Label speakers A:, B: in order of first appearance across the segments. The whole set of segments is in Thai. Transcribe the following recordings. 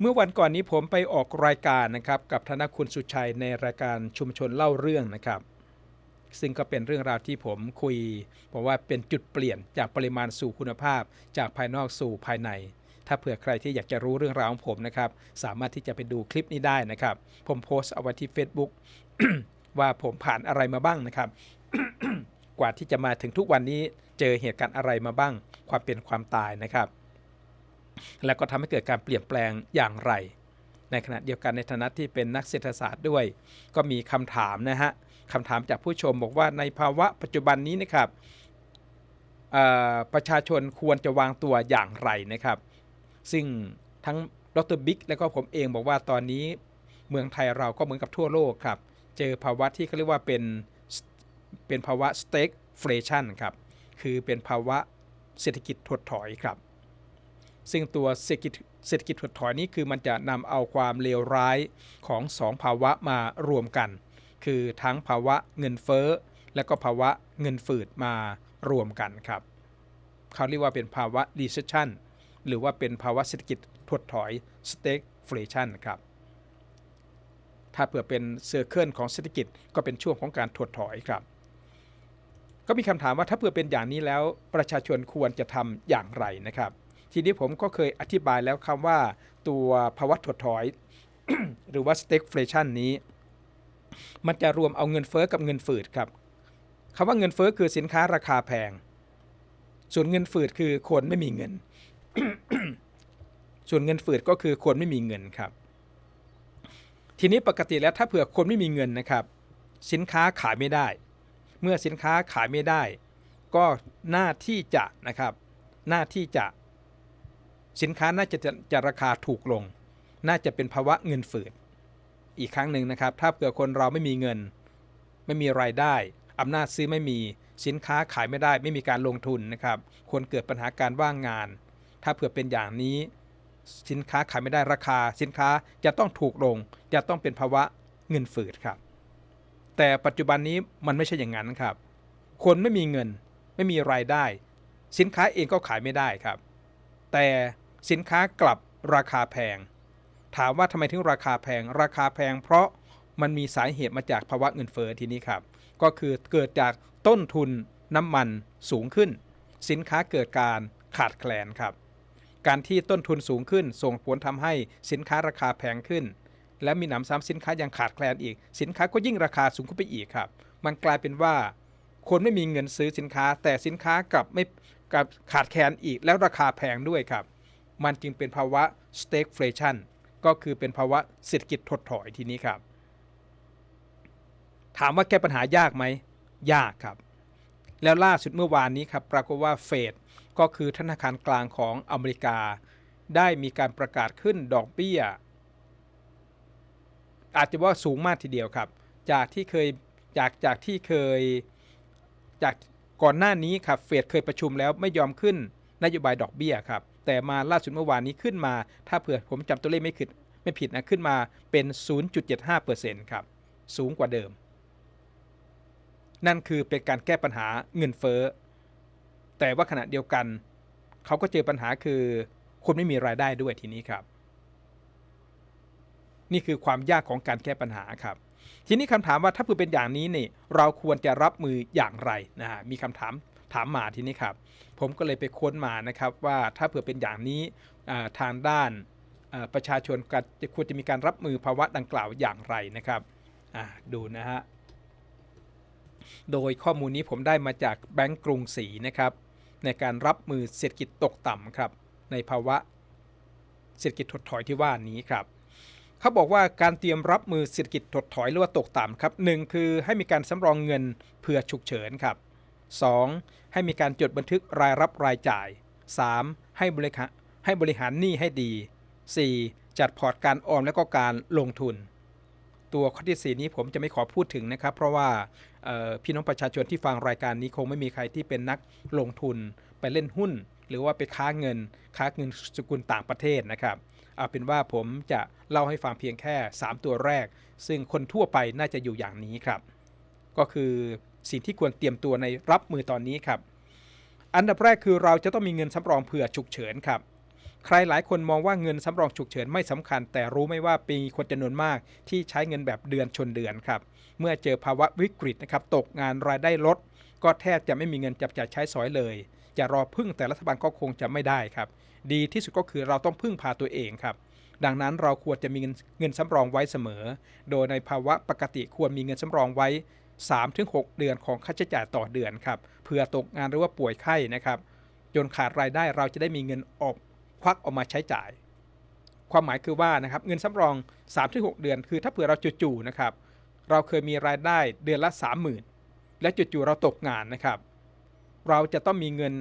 A: เมื่อวันก่อนนี้ผมไปออกรายการนะครับกับธนคุณสุชัยในรายการชุมชนเล่าเรื่องนะครับ ซึ่งก็เป็นเรื่องราวที่ผมคุยบอกว่าเป็นจุดเปลี่ยนจากปริมาณสู่คุณภาพ จากภายนอกสู่ภายใน ถ้าเผื่อใครที่อยากจะรู้เรื่องราวของผมนะครับ สามารถที่จะไปดูคลิปนี้ได้นะครับ ผมโพสต์เอาไว้ที่ Facebook ว่าผมผ่านอะไรมาบ้างนะครับ กว่าที่จะมาถึงทุกวันนี้เจอเหตุการณ์อะไรมาบ้าง ความเป็นความตายนะครับ แล้วก็ทำให้เกิดการเปลี่ยนแปลงอย่างไร ในขณะเดียวกันในฐานะที่เป็นนักเศรษฐศาสตร์ด้วย ก็มีคำถามนะฮะคำถามจากผู้ชมบอกว่าในภาวะปัจจุบันนี้นะครับประชาชนควรจะวางตัวอย่างไรนะครับ ซึ่งทั้งดรบิ๊กและก็ผมเองบอกว่าตอนนี้เมืองไทยเราก็เหมือนกับทั่วโลกครับ เจอภาวะที่เขาเรียกว่าเป็นเป็นภาวะ stagflation ครับ คือเป็นภาวะเศรษฐกิจถดถอยครับ ซึ่งตัวเศรษฐกิจเศรษฐกิจถดถอยนี้คือมันจะนำเอาความเลวร้ายของสองภาวะมารวมกัน คือทั้งภาวะเงินเฟ้อ และก็ภาวะเงินฝืดมารวมกันครับเขาเรียกว่าเป็นภาวะ recession หรือว่าเป็นภาวะเศรษฐกิจถดถอย stagflation ครับถ้าเผื่อเป็นเซอร์เคิลของเศรษฐกิจก็เป็นช่วงของการถดถอยครับ ก็มีคำถามว่าถ้าเผื่อเป็นอย่างนี้แล้วประชาชนควรจะทำอย่างไรนะครับ ทีนี้ผมก็เคยอธิบายแล้วคำว่าตัวภาวะถดถอย หรือว่า stagflation นี้ มันจะรวมเอาเงินเฟอ้อกับเงินฝืดครับคำว่าเงินเฟอ้อคือสินค้าราคาแพง ส่วนเงินฝืดคือคนไม่มีเงิน ส่วนเงินฝืดก็คือคนไม่มีเงินครับ ทีนี้ปกติแล้วถ้าเผื่อคนไม่มีเงินนะครับ สินค้าขายไม่ได้ เมื่อสินค้าขายไม่ได้ ก็หน้าที่จะนะครับ หน้าที่จะ สินค้าน่าจะจะจะราคาถูกลง น่าจะเป็นภาวะเงินฝืดอีกครั้งหนึ่งนะครับ ถ้าเผื่อคนเราไม่มีเงิน ไม่มีรายได้อำนาจซื้อไม่มีสินค้าขายไม่ได้ ไม่มีการลงทุนนะครับคนเกิดปัญหาการว่างงาน ถ้าเผื่อเป็นอย่างนี้สินค้าขายไม่ได้ราคา สินค้าจะต้องถูกลง จะต้องเป็นภาวะเงินฝืดครับ แต่ปัจจุบันนี้มันไม่ใช่อย่างนั้นครับ คนไม่มีเงิน ไม่มีรายได้ สินค้าเองก็ขายไม่ได้ครับ แต่ สินค้ากลับราคาแพง ถามว่าทำไมถึงราคาแพง ราคาแพง เพราะมันมีสาเหตุมาจากภาวะเงินเฟ้อทีนี้ครับ ก็คือเกิดจากต้นทุนน้ำมันสูงขึ้น สินค้าเกิดการขาดแคลนครับ การที่ต้นทุนสูงขึ้น ส่งผลทำให้สินค้าราคาแพงขึ้น และมีหนำซ้ำสินค้ายังขาดแคลนอีก สินค้าก็ยิ่งราคาสูงขึ้นไปอีกครับ มันกลายเป็นว่า คนไม่มีเงินซื้อสินค้า แต่สินค้ากลับไม่กลับขาดแคลนอีกแล้วราคาแพงด้วยครับ มันจึงเป็นภาวะ stagflation ก็คือเป็นภาวะเศรษฐกิจถดถอยทีนี้ครับ ถามว่าแก้ปัญหายากไหม ยากครับ แล้วล่าสุดเมื่อวานนี้ครับปรากฏว่าเฟดก็คือธนาคารกลางของอเมริกา ได้มีการประกาศขึ้นดอกเบี้ย อาจจะว่าสูงมากทีเดียวครับ จากที่เคยจากจากที่เคยจากก่อนหน้านี้ครับเฟดเคยประชุมแล้วไม่ยอมขึ้นนโยบายดอกเบี้ยครับ แต่มาล่าสุดเมื่อวานนี้ขึ้นมา ถ้าเผื่อผมจำตัวเลขไม่ผิดไม่ผิดนะขึ้นมาเป็น 0.75%ครับสูงกว่าเดิม นั่นคือเป็นการแก้ปัญหาเงินเฟ้อแต่ว่าขณะเดียวกัน เขาก็เจอปัญหาคือคนไม่มีรายได้ด้วยทีนี้ครับ นี่คือความยากของการแก้ปัญหาครับ ทีนี้คำถามว่าถ้าเผื่อเป็นอย่างนี้นี่เราควรจะรับมืออย่างไรนะฮะมีคำถามถามมาทีนี้ครับ ผมก็เลยไปค้นมานะครับว่าถ้าเผื่อเป็นอย่างนี้ทางด้านประชาชนจะควรจะมีการรับมือภาวะดังกล่าวอย่างไรนะครับดูนะฮะโดยข้อมูลนี้ผมได้มาจากแบงก์กรุงศรีนะครับ ในการรับมือเศรษฐกิจตกต่ำครับ ในภาวะเศรษฐกิจถดถอยที่ว่านี้ครับ เขาบอกว่าการเตรียมรับมือเศรษฐกิจถดถอยหรือว่าตกต่ำครับหนึ่งคือให้มีการสำรองเงินเผื่อฉุกเฉินครับ 2. ให้มีการจดบันทึกรายรับรายจ่าย 3. ให้บริหารให้บริหารหนี้ให้ดี 4. จัดพอร์ตการออมและก็การลงทุน ตัวข้อที่ 4 นี้ผมจะไม่ขอพูดถึงนะครับ เพราะว่าพี่น้องประชาชนที่ฟังรายการนี้คงไม่มีใครที่เป็นนักลงทุนไปเล่นหุ้น หรือว่าไปค้าเงิน ค้าเงินสกุลต่างประเทศนะครับ เอาเป็นว่าผมจะเล่าให้ฟังเพียงแค่ 3 ตัวแรก ซึ่งคนทั่วไปน่าจะอยู่อย่างนี้ครับ ก็คือสิ่งที่ควรเตรียมตัวในรับมือตอนนี้ครับ อันดับแรกคือเราจะต้องมีเงินสำรองเผื่อฉุกเฉินครับ ใครหลายคนมองว่าเงินสำรองฉุกเฉินไม่สำคัญ แต่รู้ไหมว่าปีคนจำนวนมากที่ใช้เงินแบบเดือนชนเดือนครับ เมื่อเจอภาวะวิกฤตนะครับตกงานรายได้ลด ก็แทบจะไม่มีเงินจับจ่ายใช้สอยเลยจะรอพึ่งแต่รัฐบาลก็คงจะไม่ได้ครับ ดีที่สุดก็คือเราต้องพึ่งพาตัวเองครับ ดังนั้นเราควรจะมีเงินเงินสำรองไว้เสมอ โดยในภาวะปกติควรมีเงินสำรองไว้ 3-6 เดือนของค่าใช้จ่ายต่อเดือนครับเพื่อตกงานหรือว่าป่วยไข้นะครับจนขาดรายได้เราจะได้มีเงินออกควักออกมาใช้จ่าย ความหมายคือว่านะครับเงินสำรอง 3-6 เดือน คือถ้าเผื่อเราจู่ๆนะครับเราเคยมีรายได้เดือนละ 30,000 และจู่ๆเราตกงานนะครับ เราจะต้องมีเงิน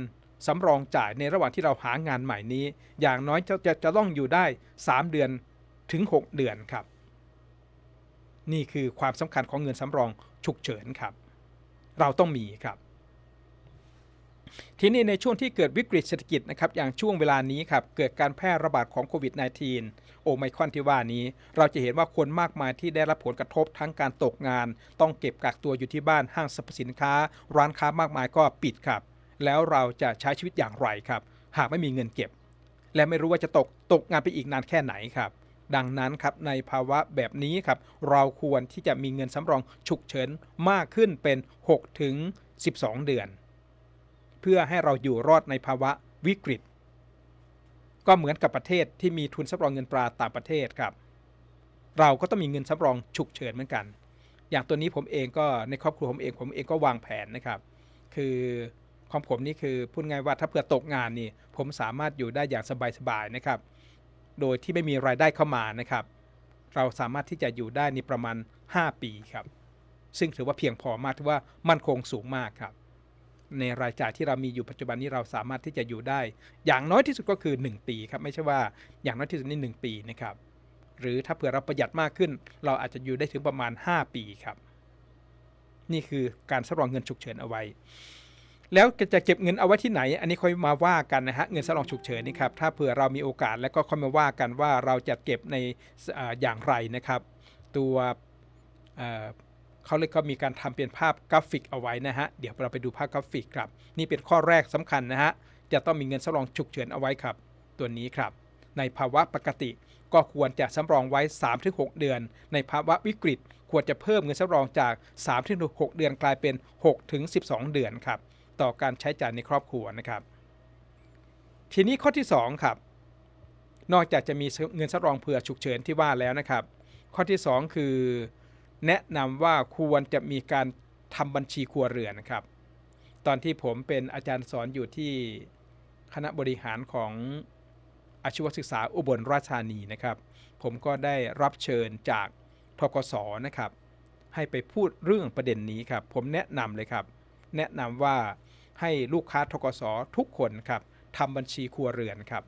A: สำรองจ่ายในระหว่างที่เราหางานใหม่นี้ อย่างน้อยจะจะจะต้องอยู่ได้ 3 เดือนถึง 6 เดือนครับ นี่คือความสำคัญของเงินสำรองฉุกเฉินครับ เราต้องมีครับ ทีนี้ในช่วงที่เกิดวิกฤตเศรษฐกิจนะครับ อย่างช่วงเวลานี้ครับ เกิดการแพร่ระบาดของโควิด -19 โอไมครอนที่ว่านี้ เราจะเห็นว่าคนมากมายที่ได้รับผลกระทบทั้งการตกงาน ต้องเก็บกักตัวอยู่ที่บ้านห้างสรรพสินค้า ร้านค้ามากมายก็ปิดครับ แล้วเราจะใช้ชีวิตอย่างไรครับ หากไม่มีเงินเก็บ และไม่รู้ว่าจะตกตกงานไปอีกนานแค่ไหนครับ ดังนั้นครับในภาวะแบบนี้ครับ เราควรที่จะมีเงินสำรองฉุกเฉินมากขึ้นเป็น6ถึง12 เดือน เพื่อให้เราอยู่รอดในภาวะวิกฤต ก็เหมือนกับประเทศที่มีทุนสำรองเงินตราต่างประเทศครับ เราก็ต้องมีเงินสำรองฉุกเฉินเหมือนกัน อย่างตัวนี้ผมเองก็ในครอบครัวผมเองผมเองก็วางแผนนะครับ คือ ของผมนี่คือพูดง่ายว่าถ้าเผื่อตกงานนี่ ผมสามารถอยู่ได้อย่างสบายๆนะครับ โดยที่ไม่มีรายได้เข้ามานะครับ เราสามารถที่จะอยู่ได้ในประมาณ 5 ปีครับ ซึ่งถือว่าเพียงพอมากถือว่ามั่นคงสูงมากครับ ในรายจ่ายที่เรามีอยู่ปัจจุบันนี้เราสามารถที่จะอยู่ได้ อย่างน้อยที่สุดก็คือ 1 ปีครับไม่ใช่ว่าอย่างน้อยที่สุดนี่1ปีนะครับหรือถ้าเผื่อเราประหยัดมากขึ้น เราอาจจะอยู่ได้ถึงประมาณ 5 ปีครับ นี่คือการสำรองเงินฉุกเฉินเอาไว้ แล้วจะเก็บเงินเอาไว้ที่ไหน อันนี้ค่อยมาว่ากันนะฮะเงินสำรองฉุกเฉินนี่ครับถ้าเผื่อเรามีโอกาสแล้วก็ค่อยมาว่ากันว่าเราจะเก็บในออย่างไรนะครับ ตัวเเขาเลยก็มีการทำเป็นภาพกราฟิกเอาไว้นะฮะเดี๋ยวเราไปดูภาพกราฟิกครับ นี่เป็นข้อแรกสำคัญนะฮะจะต้องมีเงินสำรองฉุกเฉินเอาไว้ครับ ตัวนี้ครับ ในภาวะปกติก็ควรจะสำรองไว้ 3-6 เดือน ในภาวะวิกฤตควรจะเพิ่มเงินสำรองจาก 3-6 เดือนกลายเป็น 6-12 เดือนครับ ต่อการใช้จ่ายในครอบครัวนะครับ ทีนี้ข้อที่ 2 ครับ นอกจากจะมีเงินสำรองเผื่อฉุกเฉินที่ว่าแล้วนะครับ ข้อที่ 2 คือ แนะนำว่าควรจะมีการทำบัญชีครัวเรือนนะครับ ตอนที่ผมเป็นอาจารย์สอนอยู่ที่คณะบริหารของอาชีวศึกษาอุบลราชธานีนะครับ ผมก็ได้รับเชิญจากทกศนะครับ ให้ไปพูดเรื่องประเด็นนี้ครับ ผมแนะนำเลยครับ แนะนำว่า ให้ลูกค้าทกศทุกคนครับทำบัญชีครัวเรือนครับ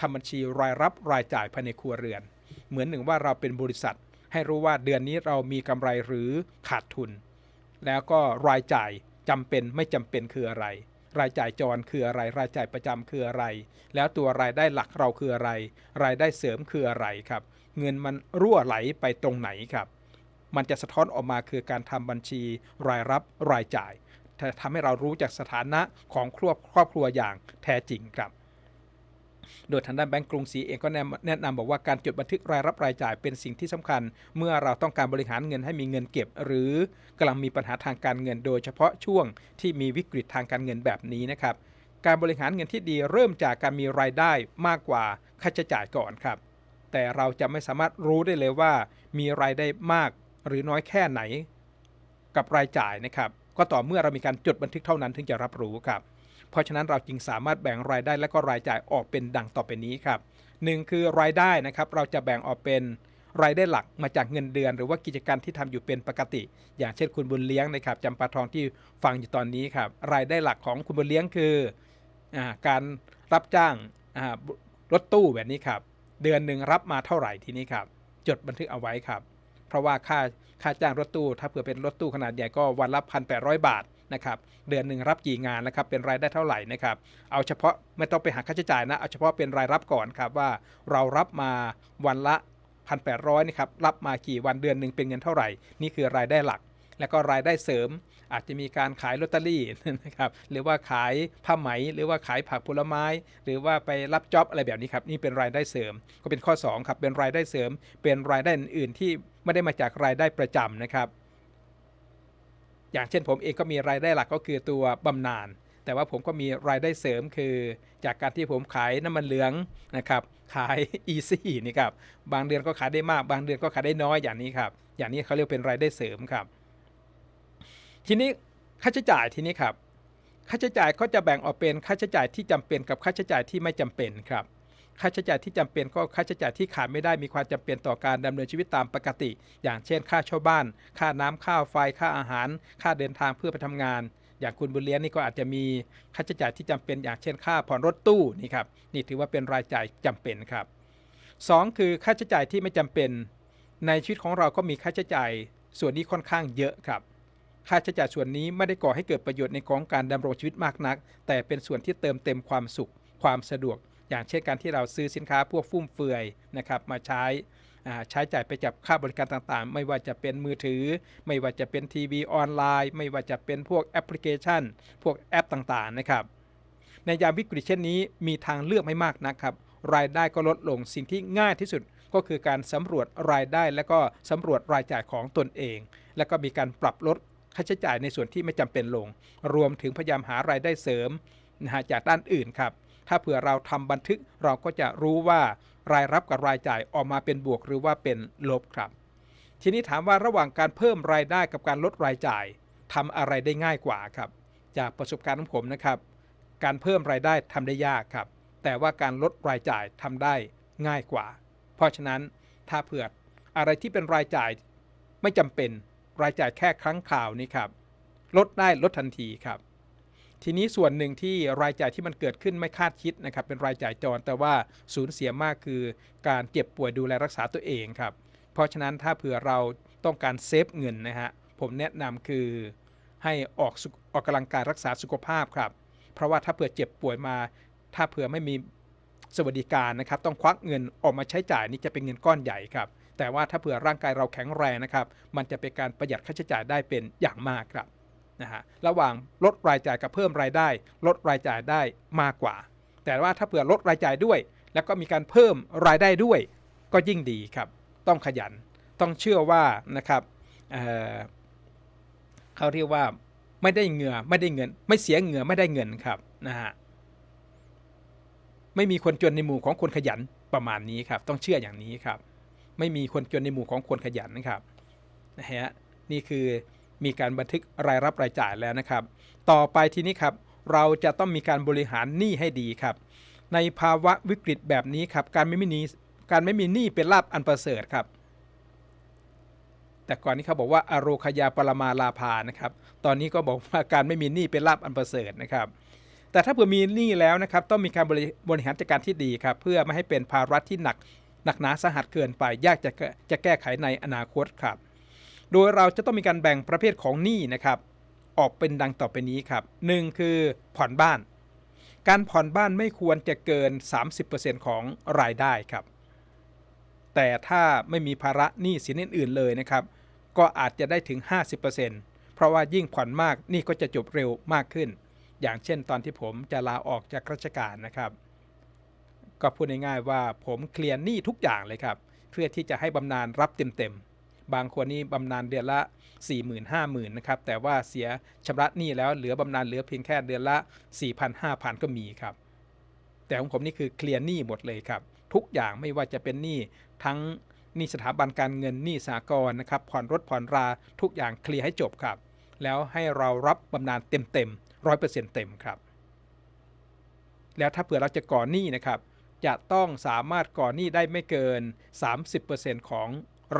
A: ทำบัญชีรายรับรายจ่ายภายในครัวเรือน เหมือนหนึ่งว่าเราเป็นบริษัท ให้รู้ว่าเดือนนี้เรามีกำไรหรือขาดทุน แล้วก็รายจ่ายจำเป็นไม่จำเป็นคืออะไร รายจ่ายจรคืออะไร รายจ่ายประจำคืออะไร แล้วตัวรายได้หลักเราคืออะไร รายได้เสริมคืออะไรครับ เงินมันรั่วไหลไปตรงไหนครับ มันจะสะท้อนออกมาคือการทำบัญชีรายรับรายจ่าย ทำให้เรารู้จากสถานะของครอบครอบครัวอย่างแท้จริงครับโดยทางด้านแบงก์กรุงศรีเองก็แนะนำบอกว่าการจดบันทึกรายรับรายจ่ายเป็นสิ่งที่สำคัญ เมื่อเราต้องการบริหารเงินให้มีเงินเก็บ หรือกำลังมีปัญหาทางการเงิน โดยเฉพาะช่วงที่มีวิกฤตทางการเงินแบบนี้นะครับ การบริหารเงินที่ดีเริ่มจากการมีรายได้มากกว่าค่าใช้จ่ายก่อนครับ แต่เราจะไม่สามารถรู้ได้เลยว่า มีรายได้มากหรือน้อยแค่ไหน กับรายจ่ายนะครับ ก็ต่อเมื่อเรามีการจดบันทึกเท่านั้นถึงจะรับรู้ครับ เพราะฉะนั้นเราจึงสามารถแบ่งรายได้และก็รายจ่ายออกเป็นดังต่อไปนี้ครับหนึ่งคือรายได้นะครับเราจะแบ่งออกเป็นรายได้หลักมาจากเงินเดือน หรือว่ากิจการที่ทำอยู่เป็นปกติ อย่างเช่นคุณบุญเลี้ยงนะครับจำปาทองที่ฟังอยู่ตอนนี้ครับรายได้หลักของคุณบุญเลี้ยงคืออการรับจ้างรถตู้แบบนี้ครับเดือนหนึ่งรับมาเท่าไหร่ทีนี้ครับ จดบันทึกเอาไว้ครับ เพราะว่าค่าค่าจ้างรถตู้ ถ้าเผื่อเป็นรถตู้ขนาดใหญ่ก็วันละพันแบาทนะครับเดือนหนึ่งรับกี่งานนะครับเป็นรายได้เท่าไหร่นะครับเอาเฉพาะไม่ต้องไปหาค่าใช้จ่ายนะเอาเฉพาะเป็นรายรับก่อนครับว่าเรารับมาวันละ1,800นะครับรับมากี่วันเดือนหนึ่งเป็นเงินเท่าไหร่ นี่คือรายได้หลัก แล้วก็รายได้เสริม อาจจะมีการขายลอตเตอรี่นะครับหรือว่าขายผ้าไหม หรือว่าขายผักผลไม้ หรือว่าไปรับจ็อบอะไรแบบนี้ครับนี่เป็นรายได้เสริม ก็เป็นข้อ2ครับเป็นรายได้เสริม เป็นรายได้อื่น ๆ ที่ไม่ได้มาจากรายได้ประจำนะครับ อย่างเช่นผมเองก็มีรายได้หลักก็คือตัวบำนาญแต่ว่าผมก็มีรายได้เสริมคือ จากการที่ผมขายน้ำมันเหลืองนะครับขาย e ีซี่นี่ครับบางเดือนก็ขายได้มาก บางเดือนก็ขายได้น้อยอย่างนี้ครับอย่างนี้เขาเรียกเป็นรายได้เสริมครับ ทีนี้ค่าใช้จ่ายทีนี้ครับ ค่าใช้จ่ายก็จะแบ่งออกเป็นค่าใช้จ่ายที่จำเป็นกับค่าใช้จ่ายที่ไม่จำเป็นครับ ค่าใช้จ่ายที่จำเป็นก็ค่าใช้จ่ายที่ขาดไม่ได้มีความจำเป็นต่อการดำเนินชีวิตตามปกติ อย่างเช่น ค่าเช่าบ้าน ค่าน้ำค่าไฟค่าอาหาร ค่าเดินทางเพื่อไปทำงาน อย่างคุณบุญเลี้ยงนี่ก็อาจจะมีค่าใช้จ่ายที่จำเป็น อย่างเช่น ค่าผ่อนรถตู้นี่ครับนี่ถือว่าเป็นรายจ่ายจำเป็นครับสองคือค่าใช้จ่ายที่ไม่จำเป็น ในชีวิตของเราก็มีค่าใช้จ่ายส่วนนี้ค่อนข้างเยอะครับ ค่าใช้จ่ายส่วนนี้ไม่ได้ก่อให้เกิดประโยชน์ในของการดำรงชีวิตมากนัก แต่เป็นส่วนที่เติมเต็มความสุข ความสะดวก อย่างเช่นการที่เราซื้อสินค้าพวกฟุ่มเฟือยนะครับมาใช้ใช้จ่ายไปกับค่าบริการต่างๆ ไม่ว่าจะเป็นมือถือ ไม่ว่าจะเป็นทีวีออนไลน์ ไม่ว่าจะเป็นพวกแอปพลิเคชัน พวกแอปต่างๆนะครับ ในยามวิกฤตเช่นนี้มีทางเลือกไม่มากนะครับ รายได้ก็ลดลงสิ่งที่ง่ายที่สุดก็คือการสำรวจรายได้และก็สำรวจรายจ่ายของตนเอง แล้วก็มีการปรับลด ค่าใช้จ่ายในส่วนที่ไม่จำเป็นลง รวมถึงพยายามหารายได้เสริมนะฮะจากด้านอื่นครับ ถ้าเผื่อเราทำบันทึกเราก็จะรู้ว่ารายรับกับรายจ่ายออกมาเป็นบวกหรือว่าเป็นลบครับ ทีนี้ถามว่าระหว่างการเพิ่มรายได้กับการลดรายจ่ายทำอะไรได้ง่ายกว่าครับ จากประสบการณ์ของผมนะครับ การเพิ่มรายได้ทำได้ยากครับ แต่ว่าการลดรายจ่ายทำได้ง่ายกว่า เพราะฉะนั้นถ้าเผื่ออะไรที่เป็นรายจ่ายไม่จำเป็น รายจ่ายแค่ครั้งคราวนี้ครับลดได้ลดทันทีครับ ทีนี้ส่วนหนึ่งที่รายจ่ายที่มันเกิดขึ้นไม่คาดคิดนะครับ เป็นรายจ่ายจรแต่ว่าสูญเสียมากคือการเจ็บป่วยดูแลรักษาตัวเองครับ เพราะฉะนั้นถ้าเผื่อเราต้องการเซฟเงินนะฮะผมแนะนำคือให้ออกออกกำลังกายรักษาสุขภาพครับ เพราะว่าถ้าเผื่อเจ็บป่วยมา ถ้าเผื่อไม่มีสวัสดิการนะครับ ต้องควักเงินออกมาใช้จ่ายนี่จะเป็นเงินก้อนใหญ่ครับ แต่ว่าถ้าเผื่อร่างกายเราแข็งแรงนะครับ มันจะเป็นการประหยัดค่าใช้จ่ายได้เป็นอย่างมากครับนะฮะระหว่างลดรายจ่ายกับเพิ่มรายได้ ลดรายจ่ายได้มากกว่า แต่ว่าถ้าเผื่อลดรายจ่ายด้วย แล้วก็มีการเพิ่มรายได้ด้วย ก็ยิ่งดีครับ ต้องขยันต้องเชื่อว่านะครับเเขาเรียกว่าไม่ได้เหงื่อไม่ได้เงิน ไม่เสียเหงื่อไม่ได้เงินครับนะฮะไม่มีคนจนในหมู่ของคนขยันประมาณนี้ครับ ต้องเชื่ออย่างนี้ครับ ไม่มีคนจนในหมู่ของคนขยันนะครับนะฮะนี่คือมีการบันทึกรายรับรายจ่ายแล้วนะครับ ต่อไปทีนี้ครับ เราจะต้องมีการบริหารหนี้ให้ดีครับ ในภาวะวิกฤตแบบนี้ครับ การไม่มีหนี้การไม่มีหนี้เป็นลาบอันประเสริฐครับ แต่ก่อนนี้เขาบอกว่าอโรคยาปรมาลาภานะครับ ตอนนี้ก็บอกว่าการไม่มีหนี้เป็นลาบอันประเสริฐนะครับ แต่ถ้าเผื่อมีหนี้แล้วนะครับ ต้องมีการบริบริหารจัดการที่ดีครับ เพื่อไม่ให้เป็นภาระที่หนัก หนักหนาสาหัสเกินไปยากจะจะแก้ไขในอนาคตครับ โดยเราจะต้องมีการแบ่งประเภทของหนี้นะครับ ออกเป็นดังต่อไปนี้ครับ 1 คือผ่อนบ้าน การผ่อนบ้านไม่ควรจะเกิน 30%ของรายได้ครับ แต่ถ้าไม่มีภาระหนี้สินอื่นๆเลยนะครับ ก็อาจจะได้ถึง 50%เพราะว่ายิ่งผ่อนมากหนี่ก็จะจบเร็วมากขึ้น อย่างเช่นตอนที่ผมจะลาออกจากราชการนะครับ ก็พูดง่ายๆว่าผมเคลียร์หนี้ทุกอย่างเลยครับ เพื่อที่จะให้บำนาญรับเต็มๆ บางคนนี่บำนาญเดือนละ 4 0 0 0 0 5 0,000นะครับ แต่ว่าเสียชำระหนี้แล้วเหลือบำนาญเหลือเพียงแค่เดือนละ 4,000 5,000 ก็มีครับ แต่ของผมนี่คือเคลียร์หนี้หมดเลยครับ ทุกอย่างไม่ว่าจะเป็นหนี้ทั้งหนี้สถาบันการเงินหนี้สากลนะครับผ่อนรถผ่อนราทุกอย่างเคลียร์ให้จบครับ แล้วให้เรารับบำนาญเต็มๆร้อยเปอร์เซ็นต์เต็มครับ แล้วถ้าเผื่อเราจะก่อหนี้นะครับ จะต้องสามารถก่อหนี้ได้ไม่เกิน 30%ของ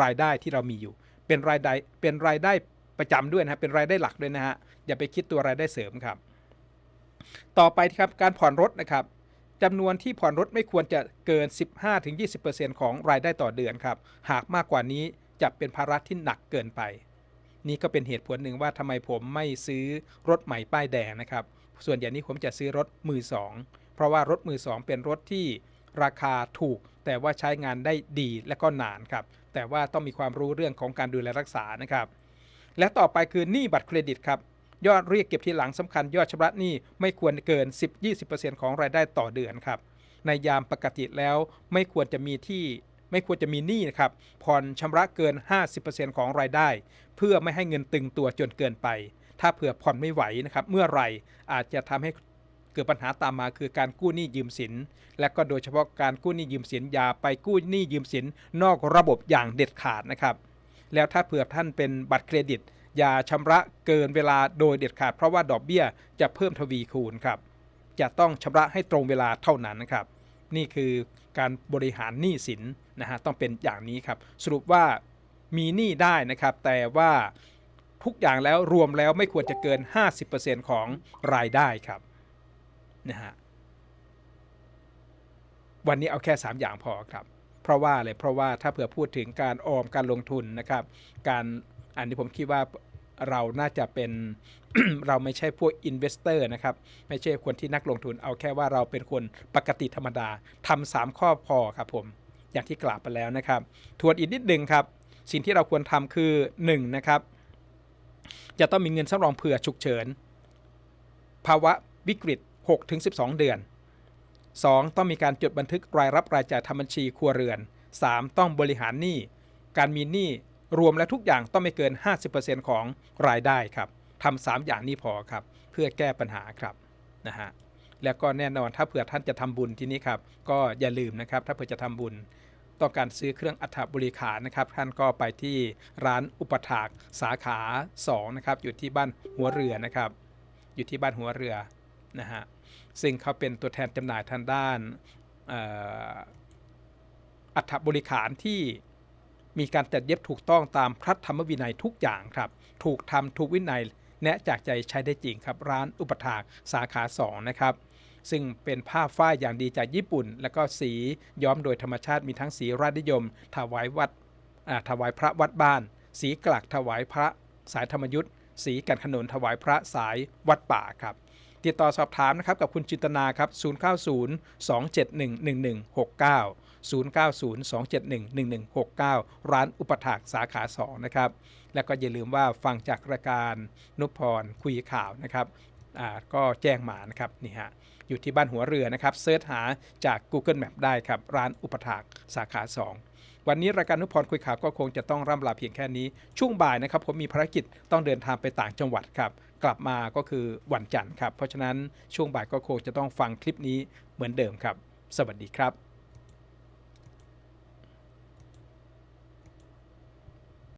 A: รายได้ที่เรามีอยู่ เป็นรายได้เป็นรายได้ประจำด้วยนะครับเป็นรายได้หลักด้วยนะฮะอย่าไปคิดตัวรายได้เสริมครับ ต่อไปครับการผ่อนรถนะครับจำนวนที่ผ่อนรถไม่ควรจะเกิน 15-20%ของรายได้ต่อเดือนครับ หากมากกว่านี้จะเป็นภาระที่หนักเกินไป นี่ก็เป็นเหตุผลหนึ่งว่าทำไมผมไม่ซื้อรถใหม่ป้ายแดงนะครับ ส่วนใหญ่นี้ผมจะซื้อรถมือสองเพราะว่ารถมือสองเป็นรถที่ ราคาถูก แต่ว่าใช้งานได้ดีและก็นานครับ แต่ว่าต้องมีความรู้เรื่องของการดูแลรักษานะครับ และต่อไปคือหนี้บัตรเครดิตครับยอดเรียกเก็บทีหลังสำคัญยอดชำระหนี้ไม่ควรเกิน 10-20%ของรายได้ต่อเดือนครับ ในยามปกติแล้วไม่ควรจะมีที่ไม่ควรจะมีหนี้นะครับผ่อนชำระเกิน 50%ของรายได้ เพื่อไม่ให้เงินตึงตัวจนเกินไป ถ้าเผื่อผ่อนไม่ไหวนะครับเมื่อไรอาจจะทำให้ เกิดปัญหาตามมาคือการกู้หนี้ยืมสิน และก็โดยเฉพาะการกู้หนี้ยืมสินอย่าไปกู้หนี้ยืมสินนอกระบบอย่างเด็ดขาดนะครับ แล้วถ้าเผื่อท่านเป็นบัตรเครดิต อย่าชำระเกินเวลาโดยเด็ดขาด เพราะว่าดอกเบี้ยจะเพิ่มทวีคูณครับจะต้องชำระให้ตรงเวลาเท่านั้นนะครับ นี่คือการบริหารหนี้สินนะฮะต้องเป็นอย่างนี้ครับ สรุปว่ามีหนี้ได้นะครับ แต่ว่าทุกอย่างแล้วรวมแล้วไม่ควรจะเกิน 50%ของรายได้ครับ นะฮะวันนี้เอาแค่ 3 อย่างพอครับ เพราะว่าอะไรเพราะว่าถ้าเผื่อพูดถึงการออมการลงทุนนะครับ การอันนี้ผมคิดว่าเราน่าจะเป็นเราไม่ใช่พวกอินเวสเตอร์นะครับ ไม่ใช่คนที่นักลงทุนเอาแค่ว่าเราเป็นคนปกติธรรมดาทำสามข้อพอครับผม อย่างที่กล่าวไปแล้วนะครับ ทวนอีกนิดหนึ่งครับ สิ่งที่เราควรทำคือ 1 นะครับ จะต้องมีเงินสำรองเผื่อฉุกเฉิน ภาวะวิกฤต 6-12 เดือน 2. ต้องมีการจดบันทึกรายรับรายจ่ายทำบัญชีครัวเรือน 3. ต้องบริหารหนี้ การมีหนี้รวมและทุกอย่างต้องไม่เกิน 50%ของรายได้ครับทำสามอย่างนี้พอครับ เพื่อแก้ปัญหาครับนะฮะแล้วก็แน่นอนถ้าเผื่อท่านจะทำบุญที่นี้ครับ ก็อย่าลืมนะครับ ถ้าเผื่อจะทำบุญ ต้องการซื้อเครื่องอัฐบริขารนะครับ ท่านก็ไปที่ร้านอุปถากสาขา2นะครับอยู่ที่บ้านหัวเรือนะครับ อยู่ที่บ้านหัวเรือนะฮะ ซึ่งเขาเป็นตัวแทนจำหน่ายทางด้านอัฐบริขารที่มีการจัดเย็บถูกต้องตามพระธรรมวินัยทุกอย่างครับ ถูกทำถูกวินัยแนะจากใจใช้ได้จริงครับ ร้านอุปถากสาขา2นะครับซึ่งเป็นผ้าฝ้ายอย่างดีจากญี่ปุ่น แล้วก็สีย้อมโดยธรรมชาติมีทั้งสีราชนิยม ถวายวัดถวายพระวัดบ้าน สีกลักถวายพระสายธรรมยุทธ์สีกันขนนถวายพระสายวัดป่าครับ ติดต่อสอบถามนะครับกับคุณจินตนาครับ 090 271 1169 0902711169 ร้านอุปถากสาขา 2 นะครับ แล้วก็อย่าลืมว่าฟังจากรายการนุพพรคุยข่าวนะครับอ่าก็แจ้งมานะครับนี่ฮะอยู่ที่บ้านหัวเรือนะครับเซิร์ชหาจาก Google Map ได้ครับ ร้านอุปถากสาขา 2วันนี้รายการนุพพรคุยข่าวก็คงจะต้องร่ำลาเพียงแค่นี้ ช่วงบ่ายนะครับผมมีภารกิจต้องเดินทางไปต่างจังหวัดครับ กลับมาก็คือวันจันทร์ครับ เพราะฉะนั้นช่วงบ่ายก็คงจะต้องฟังคลิปนี้เหมือนเดิมครับ สวัสดีครับ